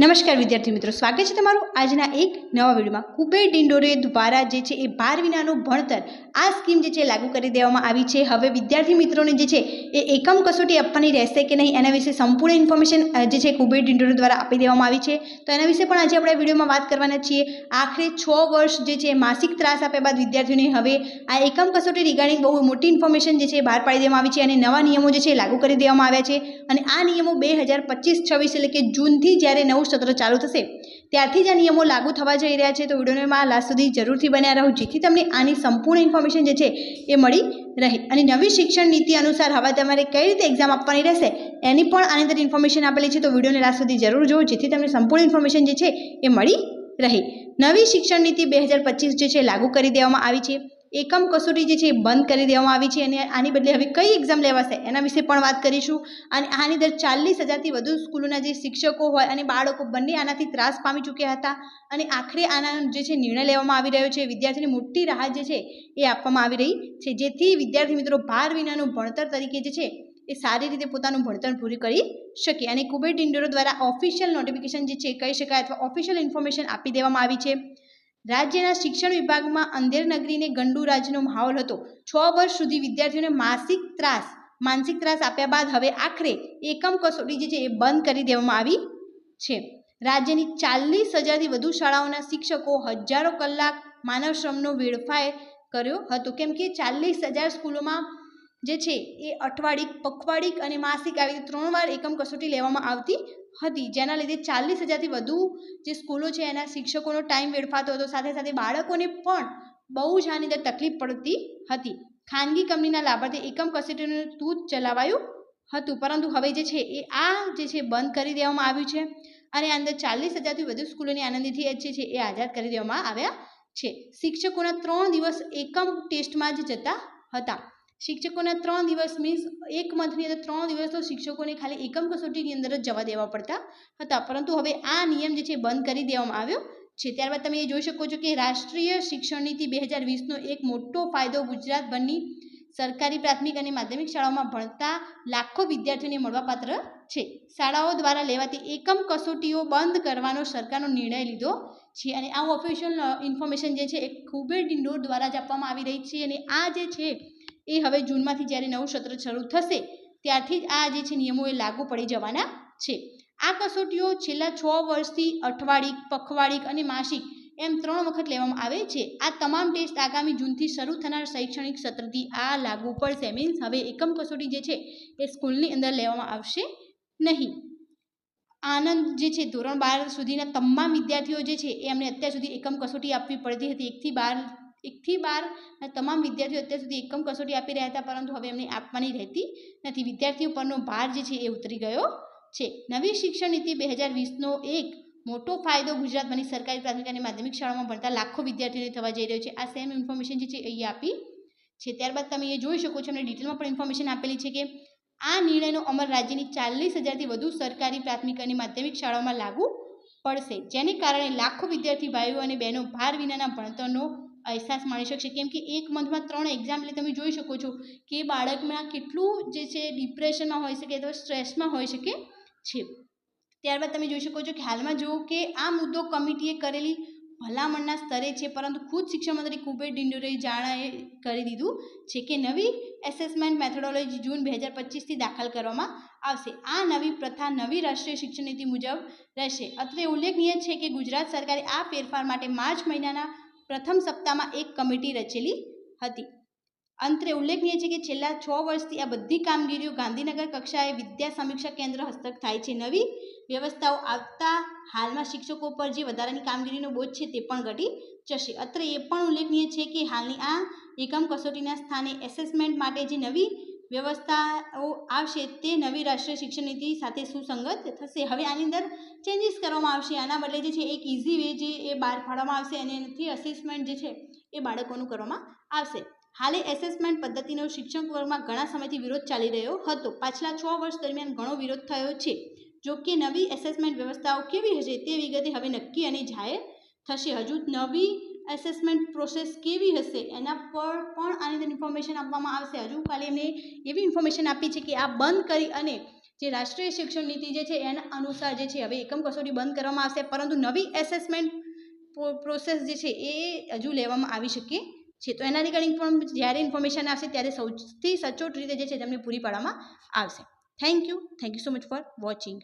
નમસ્કાર વિદ્યાર્થી મિત્રો, સ્વાગત છે તમારું આજના એક નવા વિડીયોમાં. કુબેર ડિંડોરે દ્વારા જે છે એ બાર વિનાનું ભણતર આ સ્કીમ જે છે લાગુ કરી દેવામાં આવી છે. હવે વિદ્યાર્થી મિત્રોને જે છે એ એકમ કસોટી આપવાની રહેશે કે નહીં એના વિશે સંપૂર્ણ ઇન્ફોર્મેશન જે છે કુબેર ડિંડોરે દ્વારા આપી દેવામાં આવી છે. તો એના વિશે પણ આજે આપણે વિડીયોમાં વાત કરવાના છીએ. આખરે છ વર્ષ જે છે માસિક ત્રાસ આપ્યા બાદ વિદ્યાર્થીઓને હવે આ એકમ કસોટી રિગાર્ડિંગ બહુ મોટી ઇન્ફોર્મેશન જે છે બહાર પાડી દેવામાં આવી છે અને નવા નિયમો જે છે લાગુ કરી દેવામાં આવ્યા છે. અને આ નિયમો બે હજાર પચીસ છવ્વીસ એટલે કે જૂનથી જ્યારે નવું સત્ર ચાલુ થશે. ત્યારથી જ આ નિયમો લાગુ થવા જઈ રહ્યા છે. તો વિડીયોમાં લાસ્ટ સુધી જરૂરથી બન્યા રહો, જેથી તમને આની સંપૂર્ણ ઇન્ફોર્મેશન જે છે એ મળી રહે. અને નવી શિક્ષણ નીતિ અનુસાર હવે તમારે કઈ રીતે એક્ઝામ આપવાની રહેશે, એની પણ આની અંદર ઇન્ફોર્મેશન આપેલી છે. તો વિડીયોને લાસ્ટ સુધી જરૂર જોવો જેથી તમને સંપૂર્ણ ઇન્ફોર્મેશન જે છે એ મળી રહે. નવી શિક્ષણ નીતિ બે જે છે લાગુ કરી દેવામાં આવી છે. એકમ કસોટી જે છે એ બંધ કરી દેવામાં આવી છે અને આની બદલે હવે કઈ એક્ઝામ લેવાશે એના વિશે પણ વાત કરીશું. અને આની અંદર ચાલીસ હજારથી વધુ સ્કૂલોના જે શિક્ષકો હોય અને બાળકો બંને આનાથી ત્રાસ પામી ચૂક્યા હતા. અને આખરે આના જે છે નિર્ણય લેવામાં આવી રહ્યો છે, વિદ્યાર્થીની મોટી રાહત જે છે એ આપવામાં આવી રહી છે. જેથી વિદ્યાર્થી મિત્રો ભાર વિનાનું ભણતર તરીકે જે છે એ સારી રીતે પોતાનું ભણતર પૂરું કરી શકે. અને કુબેટ ઇન્ડોરો દ્વારા ઓફિશિયલ નોટિફિકેશન જે છે કહી શકાય અથવા ઓફિશિયલ ઇન્ફોર્મેશન આપી દેવામાં આવી છે. રાજ્યના શિક્ષણ વિભાગમાં અંધેર નગરીને ગંડુ રાજનો માહોલ હતો. છ વર્ષ સુધી વિદ્યાર્થીઓને માસિક ત્રાસ, માનસિક ત્રાસ આપ્યા બાદ હવે આખરે એકમ કસોટી જે છે એ બંધ કરી દેવામાં આવી છે. રાજ્યની ચાલીસ હજારથી વધુ શાળાઓના શિક્ષકો હજારો કલાક માનવ શ્રમનો વેડફાય કર્યો હતો. કેમ કે ચાલીસ હજાર સ્કૂલોમાં જે છે એ અઠવાડિક, પખવાડિક અને માસિક આવી ત્રણ વાર એકમ કસોટી લેવામાં આવતી હતી. જેના લીધે ચાલીસ હજારથી વધુ જે સ્કૂલો છે એના શિક્ષકોનો ટાઈમ વેડફાતો હતો. સાથે સાથે બાળકોને પણ બહુ જ આની અંદર તકલીફ પડતી હતી. ખાનગી કંપનીના લાભાર્થી એકમ કસોટીનું તૂત ચલાવાયું હતું. પરંતુ હવે જે છે એ આ જે છે બંધ કરી દેવામાં આવ્યું છે અને અંદર ચાલીસ હજારથી વધુ સ્કૂલોની આનંદીથી જે છે એ આઝાદ કરી દેવામાં આવ્યા છે. શિક્ષકોના ત્રણ દિવસ એકમ ટેસ્ટમાં જ જતા હતા. શિક્ષકોના ત્રણ દિવસ મીન્સ એક મંથની અંદર ત્રણ દિવસ તો શિક્ષકોને ખાલી એકમ કસોટીની અંદર જ જવા દેવા પડતા હતા. પરંતુ હવે આ નિયમ જે છે બંધ કરી દેવામાં આવ્યો છે. ત્યારબાદ તમે એ જોઈ શકો છો કે રાષ્ટ્રીય શિક્ષણ નીતિ બે હજાર વીસનો એક મોટો ફાયદો ગુજરાતભરની સરકારી, પ્રાથમિક અને માધ્યમિક શાળાઓમાં ભણતા લાખો વિદ્યાર્થીઓને મળવાપાત્ર છે. શાળાઓ દ્વારા લેવાતી એકમ કસોટીઓ બંધ કરવાનો સરકારનો નિર્ણય લીધો છે અને આ ઓફિશિયલ ઇન્ફોર્મેશન જે છે એ જ ડિંડોર દ્વારા જ આપવામાં આવી રહી છે અને આ જે છે એ હવે જૂનમાંથી જ્યારે નવું સત્ર શરૂ થશે, ત્યારથી જ આ જે છે નિયમો એ લાગુ પડી જવાના છે. આ કસોટીઓ છેલ્લા છ વર્ષથી અઠવાડિક, પખવાડિક અને માસિક એમ ત્રણ વખત લેવામાં આવે છે. આ તમામ ટેસ્ટ આગામી જૂનથી શરૂ થનાર શૈક્ષણિક સત્રથી આ લાગુ પડશે. મીન્સ હવે એકમ કસોટી જે છે એ સ્કૂલની અંદર લેવામાં આવશે નહીં. આનંદ જે છે ધોરણ બાર સુધીના તમામ વિદ્યાર્થીઓ જે છે એ એમને અત્યાર સુધી એકમ કસોટી આપવી પડતી હતી. એકથી બાર એકથી બાર તમામ વિદ્યાર્થીઓ અત્યાર સુધી એકમ કસોટી આપી રહ્યા હતા, પરંતુ હવે એમને આપવાની રહેતી નથી. વિદ્યાર્થીઓ પરનો ભાર જે છે એ ઉતરી ગયો છે. નવી શિક્ષણ નીતિ બે હજાર વીસનો એક મોટો ફાયદો ગુજરાતમાંની સરકારી પ્રાથમિક અને માધ્યમિક શાળામાં ભણતા લાખો વિદ્યાર્થીઓને થવા જઈ રહ્યો છે. આ સેમ ઇન્ફોર્મેશન જે છે એ આપી છે. ત્યારબાદ તમે એ જોઈ શકો છો, એમને ડિટેલમાં પણ ઇન્ફોર્મેશન આપેલી છે કે આ નિર્ણયનો અમલ રાજ્યની ચાલીસ હજારથી વધુ સરકારી પ્રાથમિક અને માધ્યમિક શાળાઓમાં લાગુ પડશે. જેને કારણે લાખો વિદ્યાર્થી ભાઈઓ અને બહેનો ભાર વિનાના ભણતરનો અહેસાસ માણી શકશે. કેમ કે એક મંથમાં ત્રણ એક્ઝામ એટલે તમે જોઈ શકો છો કે બાળકમાં કેટલું જે છે ડિપ્રેશનમાં હોઈ શકે અથવા સ્ટ્રેસમાં હોઈ શકે છે. ત્યારબાદ તમે જોઈ શકો છો કે હાલમાં જુઓ કે આ મુદ્દો કમિટીએ કરેલી ભલામણના સ્તરે છે, પરંતુ ખુદ શિક્ષણ મંત્રી કુબેર ડિંડોરે જાણાએ કરી દીધું છે કે નવી એસેસમેન્ટ મેથોડોલોજી જૂન બે હજાર પચીસથી દાખલ કરવામાં આવશે. આ નવી પ્રથા નવી રાષ્ટ્રીય શિક્ષણ નીતિ મુજબ રહેશે. અત્રે ઉલ્લેખનીય છે કે ગુજરાત સરકારે આ ફેરફાર માટે માર્ચ મહિનાના પ્રથમ સપ્તાહમાં એક કમિટી રચેલી હતી. અંતરે ઉલ્લેખનીય છે કે છેલ્લા છ વર્ષથી આ બધી કામગીરીઓ ગાંધીનગર કક્ષાએ વિદ્યા સમીક્ષા કેન્દ્ર હસ્તક થાય છે. નવી વ્યવસ્થાઓ આવતા હાલમાં શિક્ષકો પર જે વધારાની કામગીરીનો બોજ છે તે પણ ઘટી જશે. અત્રે એ પણ ઉલ્લેખનીય છે કે હાલની આ એકમ કસોટીના સ્થાને એસેસમેન્ટ માટે જે નવી વ્યવસ્થાઓ આવશે તે નવી રાષ્ટ્રીય શિક્ષણ નીતિ સાથે સુસંગત થશે. હવે આની અંદર ચેન્જીસ કરવામાં આવશે. આના બદલે જે છે, એક ઇઝી વે જે એ બહાર પાડવામાં આવશે અને એનાથી અસેસમેન્ટ જે છે, એ બાળકોનું કરવામાં આવશે. હાલે એસેસમેન્ટ પદ્ધતિનો શિક્ષણ વર્ગમાં ઘણા સમયથી વિરોધ ચાલી રહ્યો હતો. પાછલા છ વર્ષ દરમિયાન ઘણો વિરોધ થયો છે. જો કે નવી એસેસમેન્ટ વ્યવસ્થાઓ કેવી હશે તે વિગતે હવે નક્કી અને જાહેર થશે. હજુ નવી એસેસમેન્ટ પ્રોસેસ કેવી હશે એના પર પણ આની અંદર ઇન્ફોર્મેશન આપવામાં આવશે. હજુ ખાલી એમને એવી ઇન્ફોર્મેશન આપી છે કે આ બંધ કરી અને જે રાષ્ટ્રીય શિક્ષણ નીતિ જે છે એના અનુસાર જે છે હવે એકમ કસોટી બંધ કરવામાં આવશે. પરંતુ નવી એસેસમેન્ટ પ્રોસેસ જે છે એ હજુ લેવામાં આવી શકે છે. તો એના રિગાર્ડિંગ પણ જ્યારે ઇન્ફોર્મેશન આવશે ત્યારે સૌથી સચોટ રીતે જે છે તેમને પૂરી પાડવામાં આવશે. Thank you thank you so much for watching